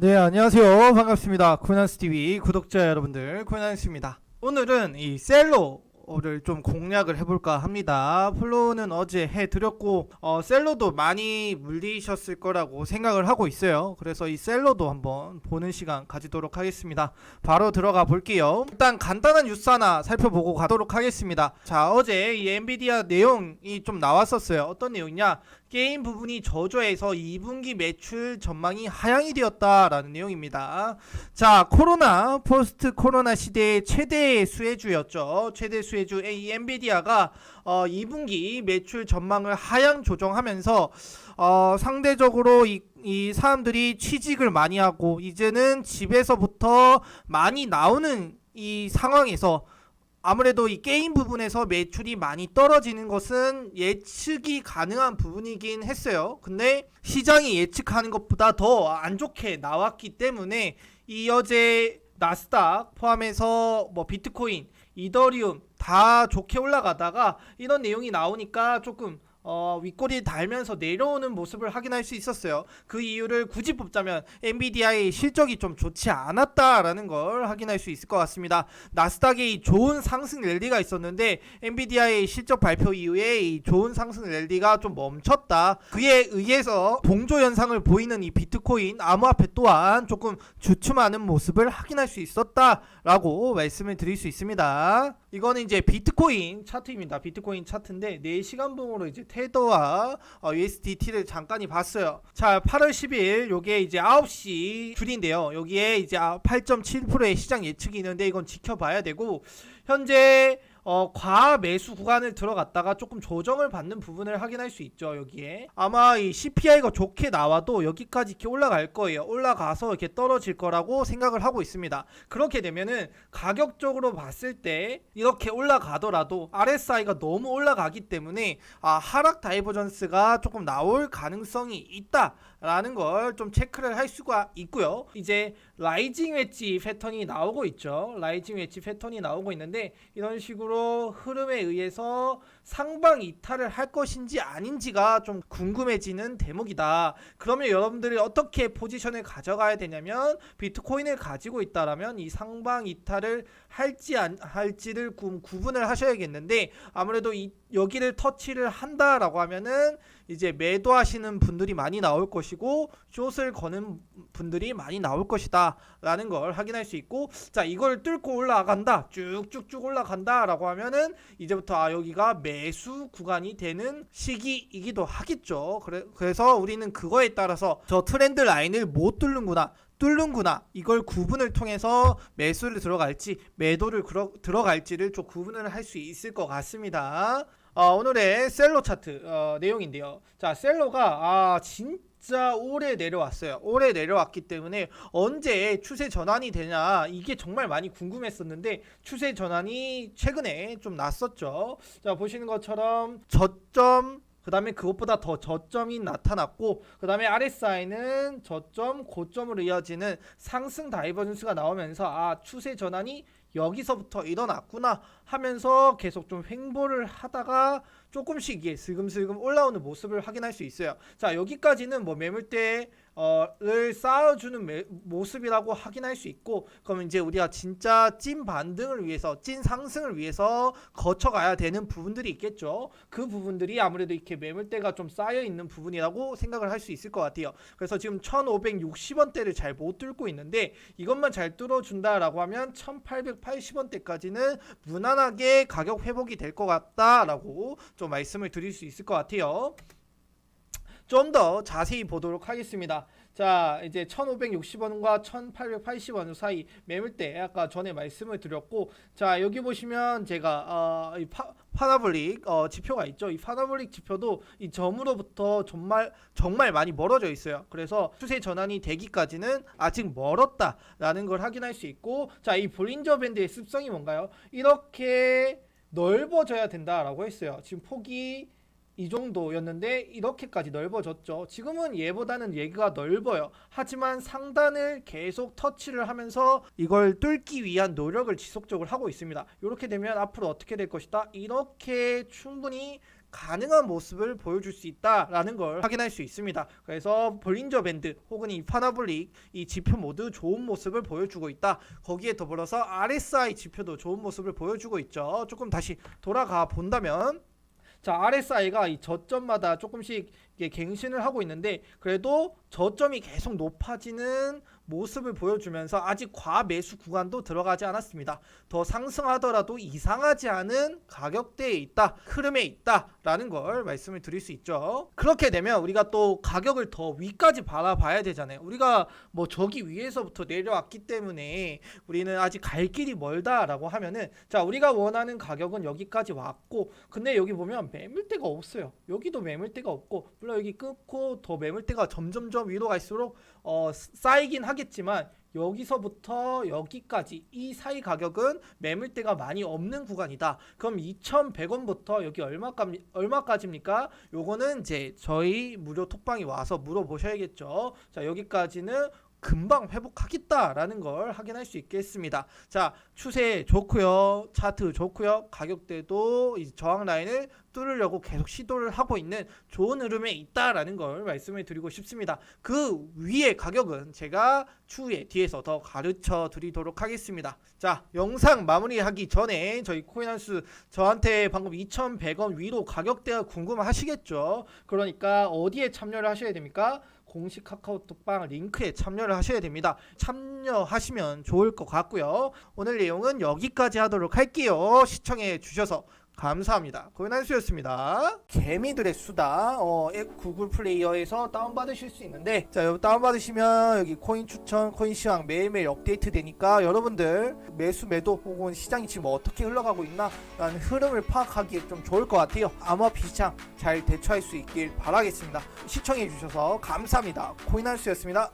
네, 안녕하세요. 반갑습니다. 코난스TV 구독자 여러분들, 코난스입니다. 오늘은 이 셀로를 좀 공략을 해볼까 합니다. 플로우는 어제 해드렸고, 어, 셀로도 많이 물리셨을 거라고 생각을 하고 있어요. 그래서 이 셀로도 한번 보는 시간 가지도록 하겠습니다. 바로 들어가 볼게요. 일단 간단한 뉴스 하나 살펴보고 가도록 하겠습니다. 자, 어제 이 엔비디아 내용이 좀 나왔었어요. 어떤 내용이냐? 게임 부분이 저조해서 2분기 매출 전망이 하향이 되었다라는 내용입니다. 자, 코로나 포스트 코로나 시대의 최대 수혜주였죠. 최대 수혜주 이 엔비디아가 어, 2분기 매출 전망을 하향 조정하면서 어, 상대적으로 이, 이 사람들이 취직을 많이 하고 이제는 집에서부터 많이 나오는 이 상황에서 아무래도 이 게임 부분에서 매출이 많이 떨어지는 것은 예측이 가능한 부분이긴 했어요. 근데 시장이 예측하는 것보다 더 안 좋게 나왔기 때문에 이 어제 나스닥 포함해서 뭐 비트코인, 이더리움 다 좋게 올라가다가 이런 내용이 나오니까 조금 어, 윗꼬리 달면서 내려오는 모습을 확인할 수 있었어요. 그 이유를 굳이 뽑자면 엔비디아의 실적이 좀 좋지 않았다라는 걸 확인할 수 있을 것 같습니다. 나스닥에 이 좋은 상승 랠리가 있었는데 엔비디아의 실적 발표 이후에 이 좋은 상승 랠리가 좀 멈췄다. 그에 의해서 봉조 현상을 보이는 이 비트코인 암호화폐 또한 조금 주춤하는 모습을 확인할 수 있었다라고 말씀을 드릴 수 있습니다. 이거는 이제 비트코인 차트입니다. 비트코인 차트인데 4시간봉으로 이제 테더와 어, USDT를 잠깐이 봤어요. 자, 8월 10일 요게 이제 9시 줄인데요. 여기에 이제 8.7%의 시장 예측이 있는데 이건 지켜봐야 되고 현재 어, 과 매수 구간을 들어갔다가 조금 조정을 받는 부분을 확인할 수 있죠, 여기에. 아마 이 CPI가 좋게 나와도 여기까지 이렇게 올라갈 거예요. 올라가서 이렇게 떨어질 거라고 생각을 하고 있습니다. 그렇게 되면은 가격적으로 봤을 때 이렇게 올라가더라도 RSI가 너무 올라가기 때문에 아, 하락 다이버전스가 조금 나올 가능성이 있다라는 걸 좀 체크를 할 수가 있고요. 이제 라이징 웨지 패턴이 나오고 있죠. 라이징 웨지 패턴이 나오고 있는데 이런 식으로 흐름에 의해서 상방 이탈을 할 것인지 아닌지가 좀 궁금해지는 대목이다. 그러면 여러분들이 어떻게 포지션을 가져가야 되냐면 비트코인을 가지고 있다라면 이 상방 이탈을 할지 안 할지를 구, 구분을 하셔야겠는데 아무래도 이 여기를 터치를 한다라고 하면은 이제 매도하시는 분들이 많이 나올 것이고 숏을 거는 분들이 많이 나올 것이다라는 걸 확인할 수 있고 자 이걸 뚫고 올라간다 쭉쭉쭉 올라간다라고 하면은 이제부터 아 여기가 매수 구간이 되는 시기이기도 하겠죠 그래, 그래서 우리는 그거에 따라서 저 트렌드 라인을 못 뚫는구나 뚫는구나 이걸 구분을 통해서 매수를 들어갈지 매도를 그러, 들어갈지를 좀 구분을 할 수 있을 것 같습니다. 어, 오늘의 셀로 차트 어, 내용인데요. 자 셀로가 아 진짜 오래 내려왔어요. 오래 내려왔기 때문에 언제 추세 전환이 되냐 이게 정말 많이 궁금했었는데 추세 전환이 최근에 좀 났었죠. 자 보시는 것처럼 저점 그 다음에 그것보다 더 저점이 나타났고 그 다음에 RSI는 저점 고점으로 이어지는 상승 다이버전스가 나오면서 아 추세 전환이 여기서부터 일어났구나 하면서 계속 좀 횡보를 하다가 조금씩 이게 슬금슬금 올라오는 모습을 확인할 수 있어요. 자 여기까지는 뭐 매물대 어를 쌓아주는 매, 모습이라고 확인할 수 있고 그러면 이제 우리가 진짜 찐 반등을 위해서 찐 상승을 위해서 거쳐가야 되는 부분들이 있겠죠. 그 부분들이 아무래도 이렇게 매물대가 좀 쌓여 있는 부분이라고 생각을 할 수 있을 것 같아요. 그래서 지금 1,560원대를 잘 못 뚫고 있는데 이것만 잘 뚫어준다라고 하면 1,880원대까지는 무난하게 가격 회복이 될 것 같다라고 좀 말씀을 드릴 수 있을 것 같아요. 좀 더 자세히 보도록 하겠습니다. 자, 이제 1,560원과 1,880원 사이 매물대 아까 전에 말씀을 드렸고, 자 여기 보시면 제가 어, 이 파, 파나블릭 어, 지표가 있죠. 이 파나블릭 지표도 이 점으로부터 정말 정말 많이 멀어져 있어요. 그래서 추세 전환이 되기까지는 아직 멀었다라는 걸 확인할 수 있고, 자 이 볼린저 밴드의 습성이 뭔가요? 이렇게 넓어져야 된다라고 했어요. 지금 폭이 이 정도였는데 이렇게까지 넓어졌죠. 지금은 얘보다는 얘가 넓어요. 하지만 상단을 계속 터치를 하면서 이걸 뚫기 위한 노력을 지속적으로 하고 있습니다. 이렇게 되면 앞으로 어떻게 될 것이다? 이렇게 충분히 가능한 모습을 보여줄 수 있다라는 걸 확인할 수 있습니다. 그래서 볼린저 밴드 혹은 이 파나블릭 이 지표 모두 좋은 모습을 보여주고 있다. 거기에 더불어서 RSI 지표도 좋은 모습을 보여주고 있죠. 조금 다시 돌아가 본다면 자 RSI가 이 저점마다 조금씩 갱신을 하고 있는데 그래도 저점이 계속 높아지는 모습을 보여주면서 아직 과매수 구간도 들어가지 않았습니다. 더 상승하더라도 이상하지 않은 가격대에 있다, 흐름에 있다라는 걸 말씀을 드릴 수 있죠. 그렇게 되면 우리가 또 가격을 더 위까지 바라봐야 되잖아요. 우리가 뭐 저기 위에서부터 내려왔기 때문에 우리는 아직 갈 길이 멀다라고 하면은 자 우리가 원하는 가격은 여기까지 왔고 근데 여기 보면 매물대가 없어요. 여기도 매물대가 없고 여기 끊고 더 매물대가 점점점 위로 갈수록 어 쌓이긴 하겠지만 여기서부터 여기까지 이 사이 가격은 매물대가 많이 없는 구간이다. 그럼 2,100원부터 여기 얼마까 얼마까지입니까? 요거는 이제 저희 무료 톡방이 와서 물어보셔야겠죠. 자, 여기까지는 금방 회복하겠다라는 걸 확인할 수 있겠습니다. 자, 추세 좋고요. 차트 좋고요. 가격대도 이 저항 라인을 뚫으려고 계속 시도를 하고 있는 좋은 흐름에 있다라는 걸 말씀을 드리고 싶습니다. 그 위의 가격은 제가 추후에 뒤에서 더 가르쳐 드리도록 하겠습니다. 자, 영상 마무리하기 전에 저희 코인한스 저한테 방금 2,100원 위로 가격대가 궁금하시겠죠? 그러니까 어디에 참여를 하셔야 됩니까? 공식 카카오톡방 링크에 참여를 하셔야 됩니다. 참여하시면 좋을 것 같고요. 오늘 내용은 여기까지 하도록 할게요. 시청해 주셔서 감사합니다. 고인한수였습니다. 개미들의 수다 어, 앱 구글 플레이어에서 다운받으실 수 있는데 자 여기 다운받으시면 여기 코인 추천, 코인 시황 매일매일 업데이트 되니까 여러분들 매수 매도 혹은 시장이 지금 어떻게 흘러가고 있나 라는 흐름을 파악하기에 좀 좋을 것 같아요. 암호화폐 시장 잘 대처할 수 있길 바라겠습니다. 시청해 주셔서 감사합니다. 코인한수였습니다.